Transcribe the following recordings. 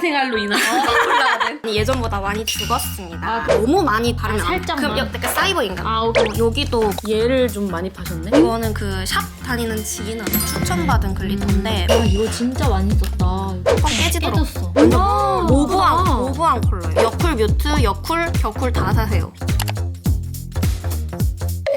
사회생활로 인한 올라가는 예전보다 많이 죽었습니다. 아, 너무 많이 바르면 아. 살짝만. 그럼 약간 사이버 인간. 아 오케이. 여기도 얘를 좀 많이 파셨네. 이거는 그 샵 다니는 지인한테 추천받은 글리터인데 와 이거 진짜 많이 썼다. 뻥 깨지더라고. 깨졌어. 아, 모브한 아. 모브한 컬러예요. 여쿨 뮤트, 여쿨, 겨쿨 다 사세요.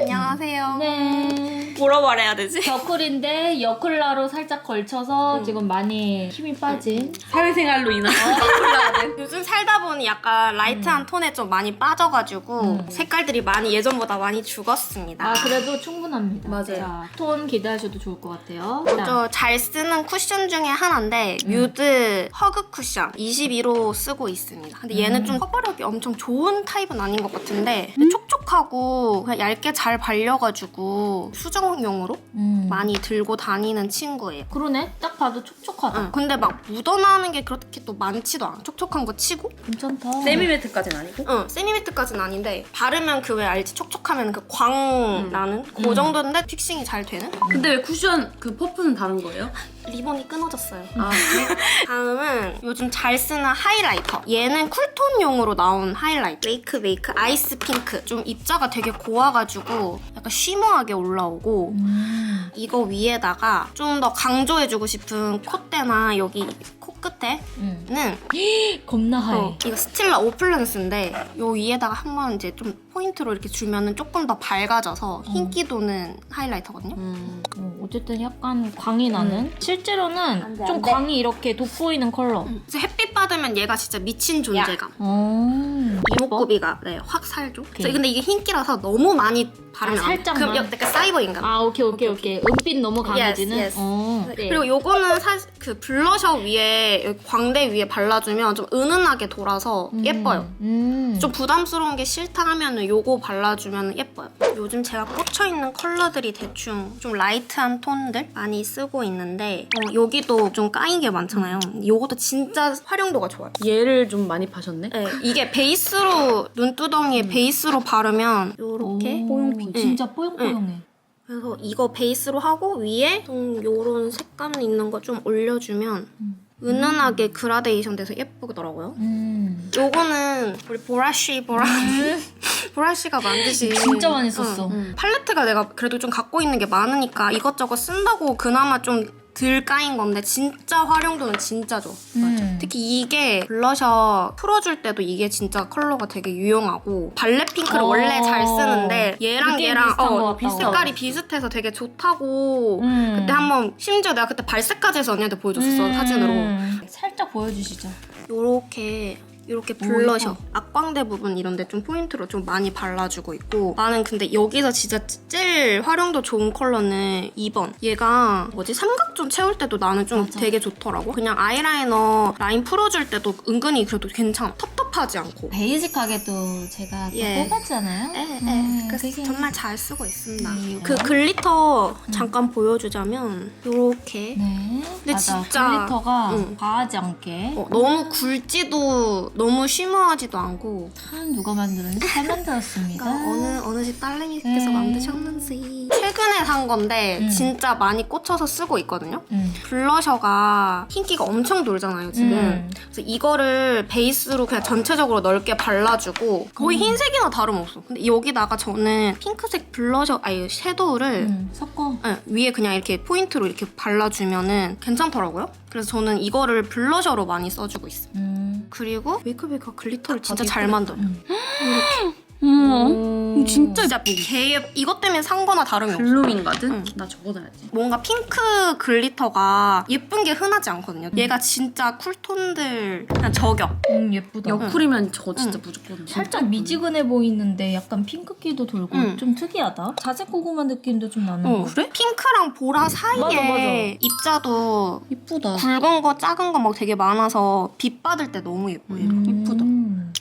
안녕하세요. 네. 뭐라 말해야 되지? 겨쿨인데 여쿨라로 살짝 걸쳐서 음. 지금 많이 힘이 빠진. 사회생활로 인한 올라가는 요즘 살다 보니 약간 라이트한 톤에 좀 많이 빠져가지고 음. 색깔들이 많이 예전보다 많이 죽었습니다. 아 그래도 충분합니다. 맞아요. 자, 톤 기대하셔도 좋을 것 같아요. 먼저 잘 쓰는 쿠션 중에 하나인데 뮤드 허그 쿠션 22로 쓰고 있습니다. 근데 얘는 음. 좀 커버력이 엄청 좋은 타입은 아닌 것 같은데 근데 촉촉하고 그냥 얇게 잘 발려가지고 수정용으로 음. 많이 들고 다니는 친구예요. 그러네. 딱 봐도 촉촉하다. 응. 근데 막 묻어나는 게 그렇게 또 많지도 않아. 촉촉한 거 치고. 괜찮다. 세미매트까지는 아니고 응, 세미매트까지는 아닌데 바르면 그 왜 알지? 촉촉하면 그 광 나는 그 음. 정도인데 픽싱이 잘 되는? 근데 왜 쿠션 그 퍼프는 다른 거예요? 리본이 끊어졌어요. 아 그래? 다음은 요즘 잘 쓰는 하이라이터. 얘는 쿨톤용으로 나온 하이라이터. 메이크 메이크 아이스 핑크. 좀 입자가 되게 고와가지고 약간 쉬머하게 올라오고 음. 이거 위에다가 좀 더 강조해주고 싶은 콧대나 여기 코끝에는 음. 겁나 하얘. 어, 이거 스틸라 오플런스인데 요 위에다가 한번 이제 좀 포인트로 이렇게 주면은 조금 더 밝아져서 흰기 도는 하이라이터거든요. 음. 어, 어쨌든 약간 광이 나는. 실제로는 돼, 좀 안 돼. 광이 이렇게 돋보이는 컬러. 그래서 햇빛 받으면 얘가 진짜 미친 존재감. 어. 이목구비가 네, 확 살죠. 근데 이게 흰기라서 너무 많이 바르면 아, 안 돼. 살짝만? 그럼 약간 사이버 인간. 아 오케이 오케이 오케이. 은빛 너무 강해지는. Yes, yes. 어. 네. 그리고 요거는 사실 그 블러셔 위에 여기 광대 위에 발라주면 좀 은은하게 돌아서 음. 예뻐요. 음. 좀 부담스러운 게 싫다 하면은 요거 발라주면 예뻐요. 요즘 제가 꽂혀있는 컬러들이 대충 좀 라이트한 톤들 많이 쓰고 있는데 어, 여기도 좀 까인 게 많잖아요. 요것도 진짜 활용도가 좋아요. 얘를 좀 많이 파셨네. 네, 이게 베이스로 눈두덩이에 베이스로 바르면 요렇게 오, 네. 진짜 뽀용뽀용해. 그래서 이거 베이스로 하고 위에 좀 요런 색감 있는 거 좀 올려주면 음. 은은하게 그라데이션 돼서 예쁘더라고요. 음. 요거는 우리 보라쉬 보라 보라쉬가 만드신 진짜 많이 썼어. 응. 팔레트가 내가 그래도 좀 갖고 있는 게 많으니까 이것저것 쓴다고 그나마 좀 덜 까인 건데 진짜 활용도는 진짜 좋아. 음. 특히 이게 블러셔 풀어줄 때도 이게 진짜 컬러가 되게 유용하고 발레 핑크를 어. 원래 잘 쓰는데 얘랑 느낌 얘랑 비슷한 것 어, 같다. 색깔이 비슷해서 되게 좋다고 음. 그때 한번 심지어 내가 그때 발색까지 해서 언니한테 보여줬었어 음. 사진으로 살짝 보여주시죠. 요렇게 이렇게 오, 블러셔. 앞광대 부분 이런데 좀 포인트로 좀 많이 발라주고 있고 나는 근데 여기서 진짜 제일 활용도 좋은 컬러는 2번 얘가 뭐지 삼각존 채울 때도 나는 좀 맞아. 되게 좋더라고 그냥 아이라이너 라인 풀어줄 때도 은근히 그래도 괜찮아 텁텁 하지 않고 베이직하게도 제가 또 예. 뽑았잖아요. 에, 에. 음, 그래서 그게- 정말 잘 쓰고 있습니다 음. 그 글리터 잠깐 보여주자면 요렇게 네. 근데 맞아. 진짜- 글리터가 응. 과하지 않게. 어, 너무 굵지도 너무 쉬머하지도 않고 참 누가 만드는지 잘 만들었습니다. 그러니까 어느 어느 집 딸내미께서 음. 만드셨는지 최근에 산 건데 음. 진짜 많이 꽂혀서 쓰고 있거든요. 음. 블러셔가 흰기가 엄청 돌잖아요 지금. 음. 그래서 이거를 베이스로 그냥 전체적으로 넓게 발라주고 거의 음. 흰색이나 다름없어. 근데 여기다가 저는 핑크색 블러셔 아니 섀도우를 음. 섞어. 네, 위에 그냥 이렇게 포인트로 이렇게 발라주면은 괜찮더라고요. 그래서 저는 이거를 블러셔로 많이 써주고 있어요. 음. 그리고 메이크업가 글리터를 진짜 되게 잘 예쁘다. 만들어요. 음. 음. 진짜 진짜 개 이것 때문에 산 거나 다름이 없어. 블루밍가든? 응. 나 적어놔야지. 뭔가 핑크 글리터가 예쁜 게 흔하지 않거든요. 얘가 진짜 쿨톤들 그냥 저격. 음, 예쁘다. 여쿨이면 저거 진짜 응. 무조건. 살짝 미지근해 보이는데 약간 핑크기도 돌고 응. 좀 특이하다. 자색 고구마 느낌도 좀 나는 어, 거. 그래? 핑크랑 보라 사이에 맞아, 맞아. 입자도 이쁘다. 굵은 거 작은 거 막 되게 많아서 빛 받을 때 너무 예뻐요. 음. 이쁘다.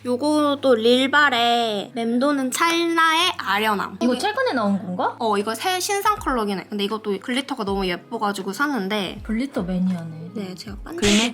요거도 릴발의 맴도는 찰나의 아련함. 이거 최근에 나온 건가? 어 이거 새 신상 컬러긴 해. 근데 이것도 글리터가 너무 예뻐가지고 샀는데 글리터 매니아네. 네 제가 빤 그래?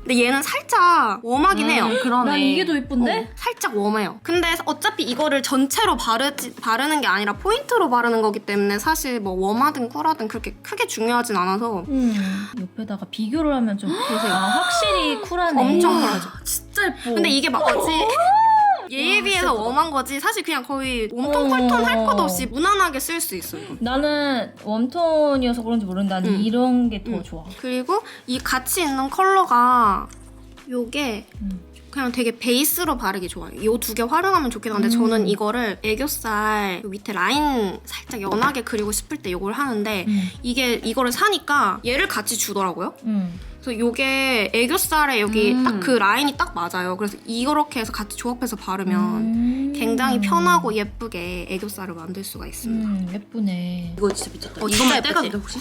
근데 얘는 살짝 웜하긴 해요. 그러네. 난 이게 더 이쁜데? 어, 살짝 웜해요. 근데 어차피 이거를 전체로 바르지, 바르는 게 아니라 포인트로 바르는 거기 때문에 사실 뭐 웜하든 쿨하든 그렇게 크게 중요하진 않아서 음. 옆에다가 비교를 하면 좀 보세요. 아, 확실히 쿨하네. 엄청 쿨하죠. 진짜 예뻐. 근데 이게 막 뭐지? 얘에 비해서 웜한 거지 사실 그냥 거의 웜톤 어. 쿨톤 할것 없이 무난하게 쓸 수 있어요. 나는 웜톤이어서 그런지 모르는데 나는 음. 이런 게더 음. 좋아. 그리고 이 같이 있는 컬러가 요게 음. 그냥 되게 베이스로 바르기 좋아요. 이 두 개 활용하면 좋긴 한데 음. 저는 이거를 애교살 요 밑에 라인 살짝 연하게 그리고 싶을 때 이걸 하는데 음. 이게 이거를 사니까 얘를 같이 주더라고요. 음. 그래서 요게 애교살에 여기 음. 딱그 라인이 딱 맞아요. 그래서 이렇게 해서 같이 조합해서 바르면 음. 굉장히 편하고 예쁘게 애교살을 만들 수가 있습니다. 음, 예쁘네. 이거 진짜 미쳤다. 어, 이것만 떼가도 돼? 혹시?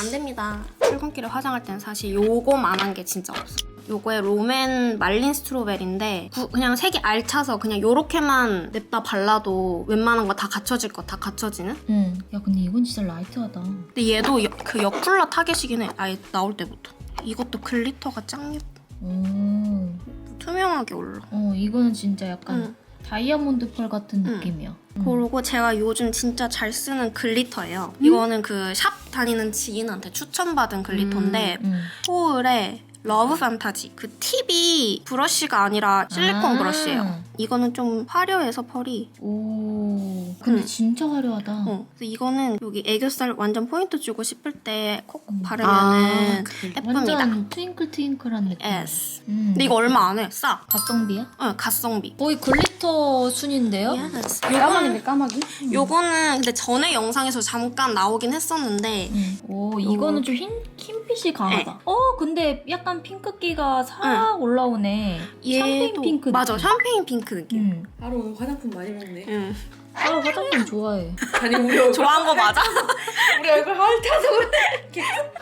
안 됩니다. 출근길에 화장할 때는 사실 요거만한 게 진짜 없어. 요거에 롬앤 말린 스트로베리인데 구- 그냥 색이 알차서 그냥 요렇게만 냅다 발라도 웬만한 거 다 갖춰질 거 다 갖춰지는? 음. 야 근데 이건 진짜 라이트하다. 근데 얘도 여- 그 옆쿨러 타겟이긴 해. 아예 나올 때부터. 이것도 글리터가 짱 예뻐. 오. 투명하게 올라. 어 이거는 진짜 약간 응. 다이아몬드 펄 같은 응. 느낌이야. 음. 그리고 제가 요즘 진짜 잘 쓰는 글리터예요. 이거는 그 샵 다니는 지인한테 추천받은 글리터인데 음. 호을의 러브 판타지 그 팁이 브러쉬가 아니라 실리콘 아. 브러쉬예요. 이거는 좀 화려해서 펄이. 오. 근데 음. 진짜 화려하다. 어, 그래서 이거는 여기 애교살 완전 포인트 주고 싶을 때콕 음. 바르면은 아, 예쁩니다. 완전 트윙클 트윙클한 느낌. 예스. 음. 근데 이거 얼마 안 해. 싸. 가성비야? 응, 가성비. 거의 글리터 순인데요? 예스. 까마귀네 요거는, 까마귀. 요거는 근데 전에 영상에서 잠깐 나오긴 했었는데 음. 오 이거는 좀 흰, 흰빛이 강하다. 어 근데 약간 핑크기가 싹 올라오네. 샴페인 핑크. 맞아. 느낌. 샴페인 핑크 느낌. 음. 바로 오늘 화장품 많이 먹네. 응. 아 화장품 좋아해. 아니 우리 얼굴 좋아한 거 맞아? 우리 얼굴 하울 타서 그래.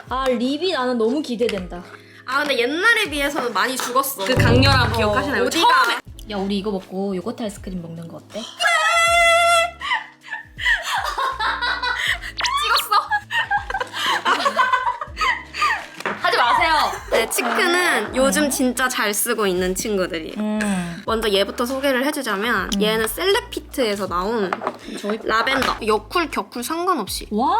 아 립이 나는 너무 기대된다. 아 근데 옛날에 비해서는 많이 죽었어. 그 강렬함 기억하시나요? 어디가? 처음에 야 우리 이거 먹고 요거트 아이스크림 먹는 거 어때? 하지 마세요. 네, 치크는 요즘 진짜 잘 쓰고 있는 친구들이에요. 음. 먼저 얘부터 소개를 해주자면 얘는 셀레피트에서 나온 저희 라벤더. 여쿨 격쿨 상관없이. 와.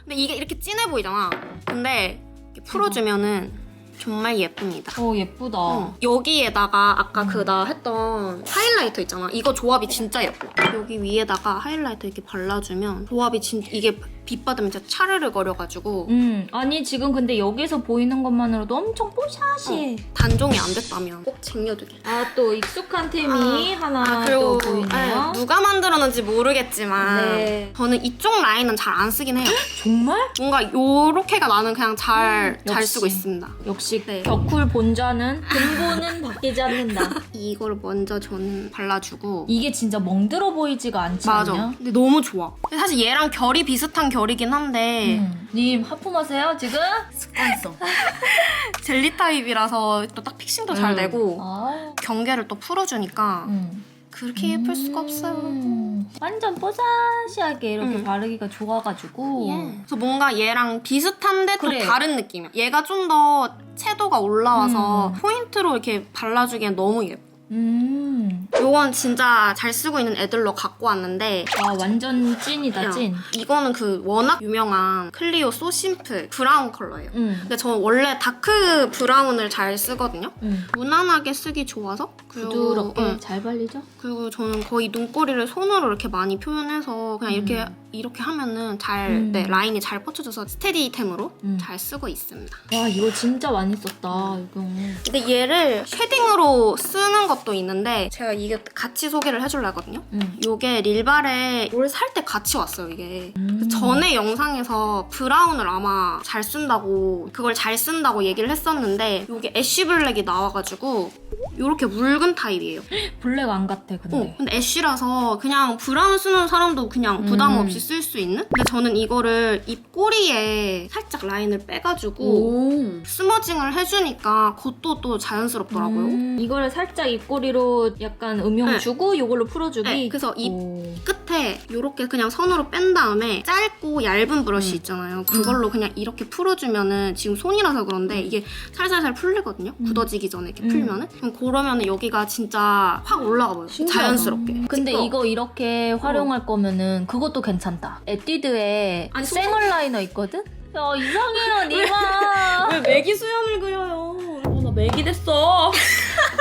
근데 이게 이렇게 진해 보이잖아. 근데 이렇게 풀어주면은 정말 예쁩니다. 어 예쁘다. 어, 여기에다가 아까 그 나 했던 하이라이터 있잖아. 이거 조합이 진짜 예뻐. 여기 위에다가 하이라이터 이렇게 발라주면 조합이 진 이게 빛 받으면 진짜 차르르 거려가지고 음 아니 지금 근데 여기서 보이는 것만으로도 엄청 뽀샤시해. 단종이 안 됐다면 꼭 챙겨두게 아 또 익숙한 템이 하나 아, 또 보이네요. 네, 누가 만들었는지 모르겠지만 네. 저는 이쪽 라인은 잘 안 쓰긴 해요. 정말? 뭔가 요렇게가 나는 그냥 잘잘 역시. 쓰고 있습니다. 역시 네. 격쿨 본자는 근본은 바뀌지 않는다. 이걸 먼저 저는 발라주고 이게 진짜 멍들어 보이지가 않지 맞아. 않냐? 근데 너무 좋아. 근데 사실 얘랑 결이 비슷한 결 이긴 한데 음. 님 하품하세요 지금? 습관성. 젤리 타입이라서 또 딱 픽싱도 잘 음. 되고 아. 경계를 또 풀어주니까 음. 그렇게 예쁠 수가 없어요. 음. 완전 뽀샤시하게 이렇게 음. 바르기가 좋아가지고. 예. 그래서 뭔가 얘랑 비슷한데 또 그래. 다른 느낌이야. 얘가 좀 더 채도가 올라와서 음. 포인트로 이렇게 발라주기엔 너무 예뻐. 음. 요건 진짜 잘 쓰고 있는 애들로 갖고 왔는데 와 완전 찐이다 야, 찐. 이거는 그 워낙 유명한 클리오 소 심플 브라운 컬러예요. 음. 근데 저는 원래 다크 브라운을 잘 쓰거든요. 음. 무난하게 쓰기 좋아서 그리고, 부드럽게 응. 잘 발리죠? 그리고 저는 거의 눈꼬리를 손으로 이렇게 많이 표현해서 그냥 이렇게 이렇게 하면은 잘 음. 네, 라인이 잘 뻗쳐져서 스테디템으로 음. 잘 쓰고 있습니다. 와 이거 진짜 많이 썼다 이거. 근데 얘를 쉐딩으로 쓰는 것도 있는데 제가 이게 같이 소개를 해줄라 했거든요. 음. 요게 릴발에 뭘살때 같이 왔어요 이게. 음. 전에 영상에서 브라운을 아마 잘 쓴다고 그걸 잘 쓴다고 얘기를 했었는데 요게 애쉬 블랙이 나와가지고 요렇게 묽은 타입이에요. 블랙 안 같아 근데. 어, 근데 애쉬라서 그냥 브라운 쓰는 사람도 그냥 부담 음. 없이 쓸 수 있는? 근데 저는 이거를 입 꼬리에 살짝 라인을 빼가지고 오. 스머징을 해주니까 그것도 또 자연스럽더라고요. 음, 이거를 살짝 입꼬리로 약간 음영 네. 주고 이걸로 풀어주기. 네, 그래서 이 오. 끝에 이렇게 그냥 선으로 뺀 다음에 짧고 얇은 브러쉬 음. 있잖아요. 그걸로 그냥 이렇게 풀어주면은 지금 손이라서 그런데 이게 살살살 풀리거든요. 음. 굳어지기 전에 이렇게 음. 풀면은 그럼 그러면은 여기가 진짜 확 올라가 버려요. 신기하다. 자연스럽게. 근데 어. 이거 이렇게 활용할 거면은 그것도 괜찮다. 에뛰드에 아니, 생얼 라이너 있거든? 야 이상해요 니마. 왜 매기 수염을 그려요? 어, 나 매기 됐어.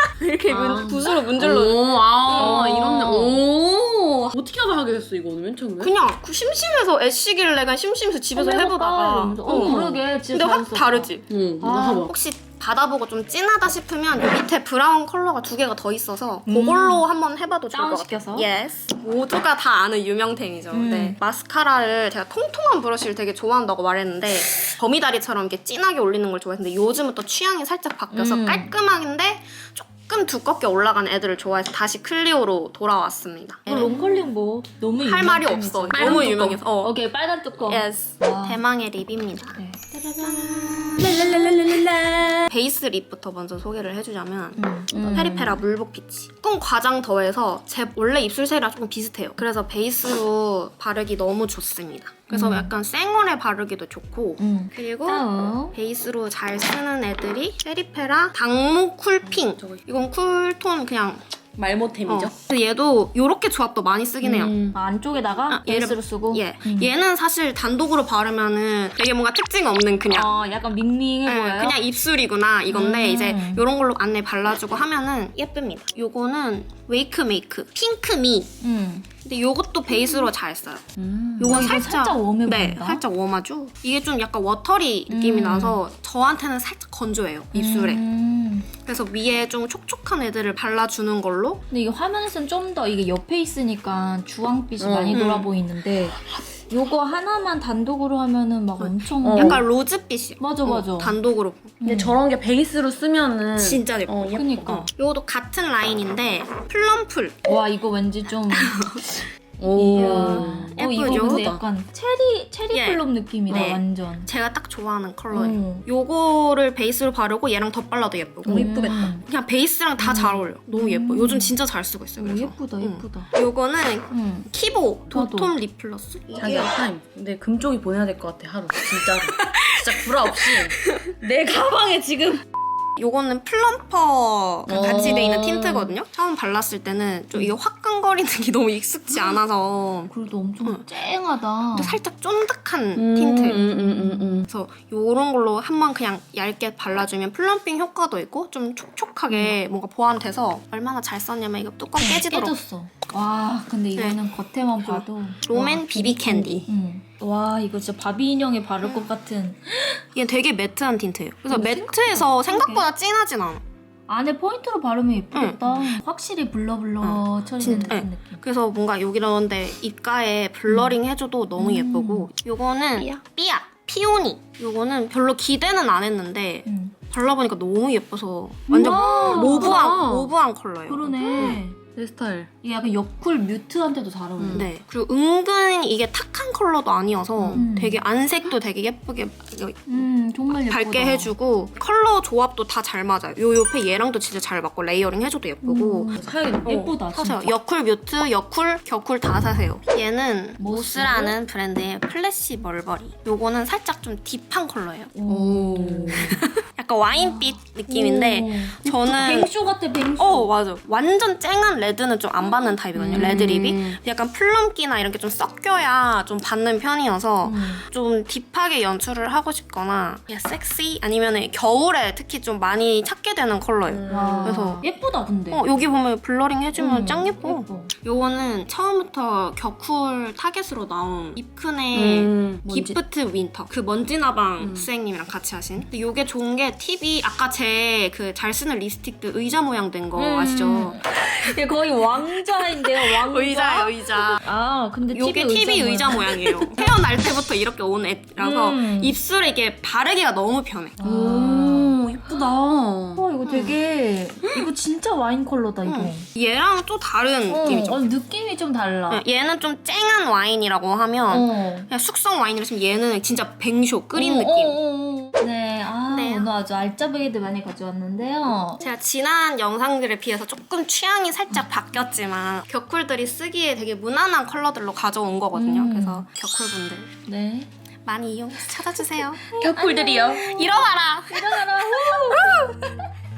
이렇게 아. 문- 붓으로 문질러. 오, 아, 어. 이런, 오. 어떻게 하다 하게 됐어, 이거는 맨 처음에? 그냥 그 심심해서 애쉬길래 그냥 심심해서 집에서 해보다가. 어, 어. 그러게 진짜 근데 확 자연스럽다. 다르지. 응, 아. 봐봐. 혹시 받아보고 좀 진하다 싶으면 이 밑에 브라운 컬러가 두 개가 더 있어서 음. 그걸로 한번 해봐도 좋을 것 다운시켜서? 같아요. 예스. 모두가 다 아는 유명템이죠. 음. 네. 마스카라를 제가 통통한 브러쉬를 되게 좋아한다고 말했는데 거미다리처럼 이렇게 진하게 올리는 걸 좋아했는데 요즘은 또 취향이 살짝 바뀌어서 음. 깔끔한데 조금 두껍게 올라가는 애들을 좋아해서 다시 클리오로 돌아왔습니다. 어, 롱컬링 뭐 너무 할 말이 유명템이지. 없어. 빨간 너무 뚜껑. 유명해서. 어. 오케이 빨간 뚜껑. 와. 대망의 립입니다. 네. 베이스 립부터 먼저 소개를 해주자면 음. 음. 페리페라 물복 피치. 조금 과장 더해서 제 원래 입술색이랑 조금 비슷해요. 그래서 베이스로 바르기 너무 좋습니다. 그래서 음. 약간 생얼에 바르기도 좋고 음. 그리고 다음. 베이스로 잘 쓰는 애들이 페리페라 당무 쿨핑. 이건 쿨톤 그냥 말모템이죠? 어. 근데 얘도 이렇게 조합도 많이 쓰긴 해요. 음. 아, 안쪽에다가 아, 얘를- 베이스로 쓰고. 예. 음. 얘는 사실 단독으로 바르면은 되게 뭔가 특징 없는 그냥 어, 약간 밍밍해 네, 보여요. 그냥 입술이구나 이건데 음. 이제 이런 걸로 안에 발라주고 하면은 예쁩니다. 요거는 웨이크 메이크 핑크 미. 음. 근데 요것도 베이스로 잘 써요. 음. 요건 어, 이거 살짝, 살짝 웜해 네, 보인다. 살짝 웜하죠. 이게 좀 약간 워터리 느낌이 음. 나서 저한테는 살짝 건조해요 입술에. 음. 그래서 위에 좀 촉촉한 애들을 발라주는 걸로 근데 이게 화면에서는 좀 더 이게 옆에 있으니까 주황빛이 음. 많이 음. 돌아 보이는데 요거 하나만 단독으로 하면은 막 엄청 어. 약간 로즈빛이. 맞아, 맞아. 단독으로. 근데 음. 저런 게 베이스로 쓰면은. 진짜 예뻐. 어, 예뻐. 그니까. 어. 요것도 같은 라인인데 플럼풀. 와 이거 왠지 좀 오. 이야. 어, 이거 예쁘죠? 근데 약간 체리 체리 예. 플럼 느낌이다 네. 완전. 제가 딱 좋아하는 컬러예요. 음. 요거를 베이스로 바르고 얘랑 덧발라도 예쁘고. 오, 이쁘겠다. 그냥 베이스랑 다 잘 어울려. 너무 예뻐. 음. 요즘 진짜 잘 쓰고 있어요. 오, 그래서. 예쁘다 응. 예쁘다. 요거는 음. 키보 나도. 도톰 립 플러스. 자기야 타임. 근데 금쪽이 보내야 될 것 같아 하루. 진짜로. 진짜 구라 없이. 내 가방에 지금. 요거는 플럼퍼 같이 돼 있는 어. 틴트거든요. 처음 발랐을 때는 좀 이게 화끈거리는 게 너무 익숙지 않아서 그래도 엄청 응. 쨍하다. 또 살짝 쫀득한 음, 틴트. 음, 음, 음, 음. 그래서 요런 걸로 한 번 그냥 얇게 발라주면 플럼핑 효과도 있고 좀 촉촉하게 뭔가 보완돼서 얼마나 잘 썼냐면 이거 뚜껑 깨지도록 깨졌어. 와 근데 이거는 겉에만 봐도 와, 비비 캔디. 응. 와 이거 진짜 바비 인형에 바를 것 같은 이게 되게 매트한 틴트예요. 그래서 음, 매트해서 생각보다 진하진 않아. 안에 포인트로 바르면 예쁘겠다. 확실히 블러블러 처리되는 진짜, 느낌. 그래서 뭔가 여기 이런데 입가에 블러링 해줘도 너무 음. 예쁘고 요거는 삐약? 삐약 피오니 요거는 별로 기대는 안 했는데 응. 발라보니까 너무 예뻐서 완전 우와, 모브한 우와. 모브한 컬러예요. 그러네. 내 스타일. 이게 약간 여쿨 뮤트한테도 잘 어울려. 네. 그리고 은근 이게 탁한 컬러도 아니어서 음. 되게 안색도 되게 예쁘게 음 정말 예쁘다. 밝게 해주고 컬러 조합도 다 잘 맞아요. 요 옆에 얘랑도 진짜 잘 맞고 레이어링 해줘도 예쁘고 음. 사야겠다. 예쁘다 사세요. 진짜. 여쿨 뮤트, 여쿨, 겨쿨 다 사세요. 얘는 모스? 모스라는 브랜드의 플래시 멀버리. 요거는 살짝 좀 딥한 컬러예요. 오. 약간 와인빛 느낌인데 오. 저는 뱅쇼 같아 뱅쇼. 어 맞아. 완전 쨍한 레드는 좀 안 받는 타입이거든요. 음. 레드 립이 약간 플럼기나 이렇게 좀 섞여야 좀 받는 편이어서 음. 좀 딥하게 연출을 하고 싶거나 그냥 섹시 아니면 겨울에 특히 좀 많이 찾게 되는 컬러예요. 와. 그래서- 예쁘다 근데. 어 여기 보면 블러링 해주면 음, 짱 예뻐. 요거는 처음부터 격쿨 타겟으로 나온 입큰의 음. 기프트 윈터 그 먼지나방 음. 수행님이랑 같이 하신 근데 요게 좋은 게 팁이 아까 제 그 잘 쓰는 립스틱들 의자 모양 된거 음. 아시죠? 이게 거의 왕자인데요 왕자. 의자예요 의자 아 근데 요게 팁이 의자 모양이에요 태어날 때부터 이렇게 온 애라서 음. 입술에 이게 바르기가 너무 편해 아. 오, 예쁘다. 와 이거 되게 이거 진짜 와인 컬러다 이거. 응. 얘랑 또 다른 어, 느낌이죠. 어, 느낌이 좀 달라. 네, 얘는 좀 쨍한 와인이라고 하면 어. 그냥 숙성 와인이라 치면 얘는 진짜 뱅쇼 끓인 어, 느낌. 어, 어, 어. 아주 알짜배기들 많이 가져왔는데요. 제가 지난 영상들에 비해서 조금 취향이 살짝 바뀌었지만 격쿨들이 쓰기에 되게 무난한 컬러들로 가져온 거거든요. 음. 그래서 격쿨분들 네. 많이 이용해서 찾아주세요. 겹풀들이요. 일어나라! 일어나라. 후!